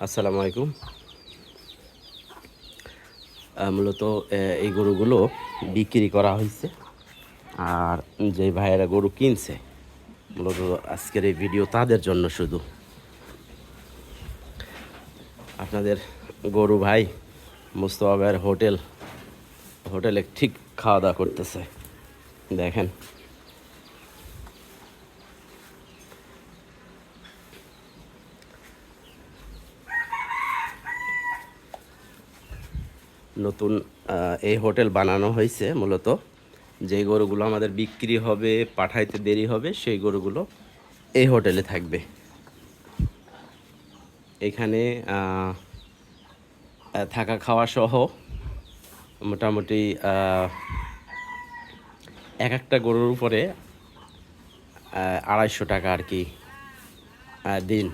আসসালামু আলাইকুম। মূলত এই গরুগুলো বিক্রি করা হয়েছে। আর যে ভাইয়েরা গরু কিনছে, মূলত আজকের এই ভিডিও তাদের জন্য শুধু। আপনাদের গরু ভাই মুস্তফা ভাইয়ের হোটেল, হোটেলে ঠিক খাওয়া দাওয়া করতেছে। দেখেন নতুন এই হোটেল বানানো হয়েছে মূলত। যে গরুগুলো আমাদের বিক্রি হবে, পাঠাইতে দেরি হবে, সেই গরুগুলো এই হোটেলে থাকবে। এখানে থাকা খাওয়া সহ মোটামুটি এক একটা গরুর উপরে আড়াইশো টাকা আর কি দিন।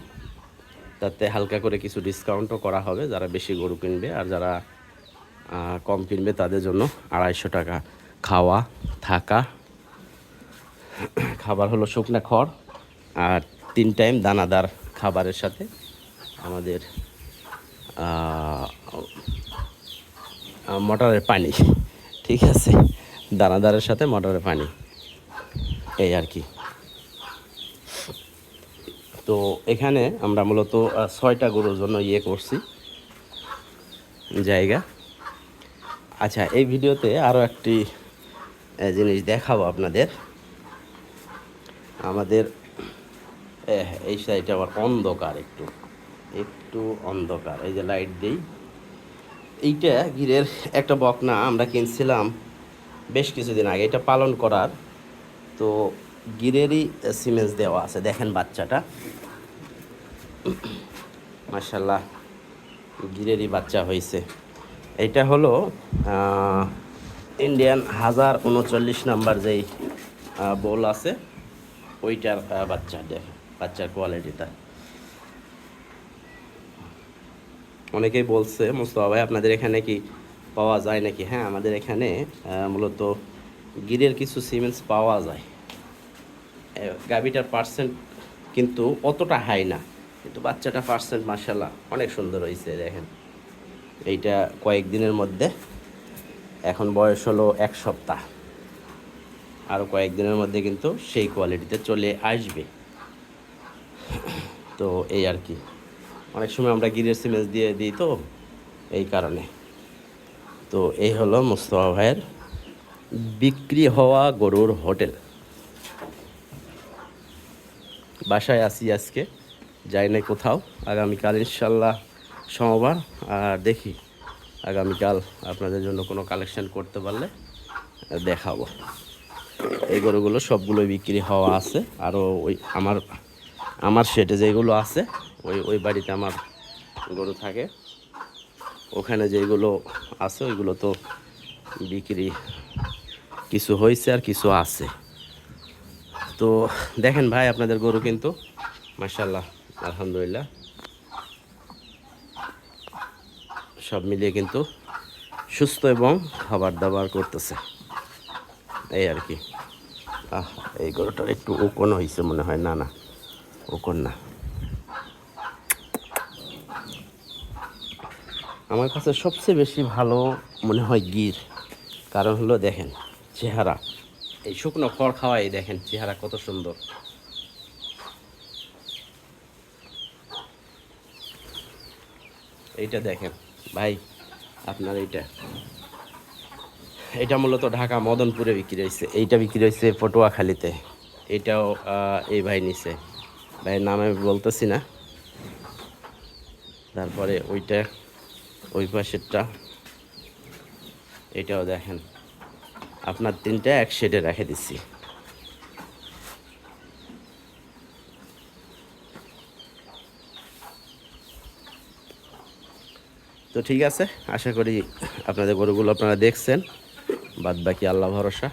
তাতে হালকা করে কিছু ডিসকাউন্টও করা হবে যারা বেশি গরু কিনবে আর যারা কম কিনবে তাদের জন্য আড়াইশো টাকা খাওয়া, থাকা। খাবার হলো শুকনা খড় আর তিন টাইম দানাদার খাবারের সাথে আমাদের মটরের পানি। ঠিক আছে? দানাদারের সাথে মটরের পানি। এই আর কি। তো এখানে আমরা মূলত ছয়টা গরুর জন্য ইয়ে করছি। জায়গা। আচ্ছা এই ভিডিওতে আরও একটি জিনিস দেখাবো আপনাদের। আমাদের এই সাইডে আবার অন্ধকার একটু একটু অন্ধকার। এই যে লাইট দিই। এইটা গিরের একটা বকনা আমরা কিনছিলাম বেশ কিছুদিন আগে, এটা পালন করার। তো গিরেরই সিমেন্স দেওয়া আছে, দেখেন বাচ্চাটা। মার্শাল্লাহ গিরেরই বাচ্চা হয়েছে এটা হলো ইন্ডিয়ান হাজার উনচল্লিশ নাম্বার যেই বোল আছে, ওইটার বাচ্চা দেখেন বাচ্চার কোয়ালিটিটা অনেকেই বলছে, মুস্তফা ভাই, আপনাদের এখানে কি পাওয়া যায় নাকি? হ্যাঁ আমাদের এখানে মূলত গিরের কিছু সিমেন্টস পাওয়া যায়। গাভিটার পার্সেন্ট কিন্তু অতটা হাই না। কিন্তু বাচ্চাটা পার্সেন্ট মার্শাল্লাহ অনেক সুন্দর হয়েছে দেখেন। এইটা কয়েকদিনের মধ্যে। এখন বয়স হলো এক সপ্তাহ। আরও কয়েকদিনের মধ্যে কিন্তু সেই কোয়ালিটিতে চলে আসবে। তো এই আর কি। অনেক সময় আমরা গিরের সিমেন্স দিয়ে দিই তো এই কারণে। তো এই হলো মুস্তফা ভাইয়ের বিক্রি হওয়া গরুর হোটেল। বাসায় আসি আজকে, যাই নাই কোথাও। আগামীকাল ইনশাল্লাহ সোমবার, আর দেখি আগামীকাল আপনাদের জন্য কোনো কালেকশন করতে পারলে দেখাবো। এই গরুগুলো সবগুলোই বিক্রি হওয়া আছে। আরও ওই আমার আমার সেটে যেগুলো আছে, ওই ওই বাড়িতে আমার গরু থাকে। ওখানে যেগুলো আছে, ওইগুলো তো বিক্রি কিছু হয়েছে আর কিছু আছে। তো দেখেন ভাই, আপনাদের গরু কিন্তু মার্শাল্লাহ আলহামদুলিল্লাহ। সব মিলিয়ে কিন্তু সুস্থ এবং খাবার দাবার করতেছে। এই আর কি। আহ, এই গরুটার একটু ওকন হয়েছে মনে হয়। না না, ওকন না। আমার কাছে সবচেয়ে বেশি ভালো মনে হয় গির। কারণ হলো দেখেন, চেহারা। এই শুকনো খড় খাওয়াই দেখেন, চেহারা কত সুন্দর। এইটা দেখেন। ভাই, আপনার এইটা। এটা মূলত ঢাকা মদনপুরে বিক্রি হয়েছে। এইটা বিক্রি হয়েছে পটুয়াখালীতে। এটাও এই ভাই নিছে। ভাইয়ের নাম আমি বলতেছি না। তারপরে ওইটা, ওই পাশেরটা। এটাও দেখেন। আপনার তিনটা এক শেডে রেখে দিচ্ছি তো ঠিক আছে আশা করি আপনাদের গরুগুলো আপনারা দেখছেন। বাদ বাকি আল্লাহ ভরসা।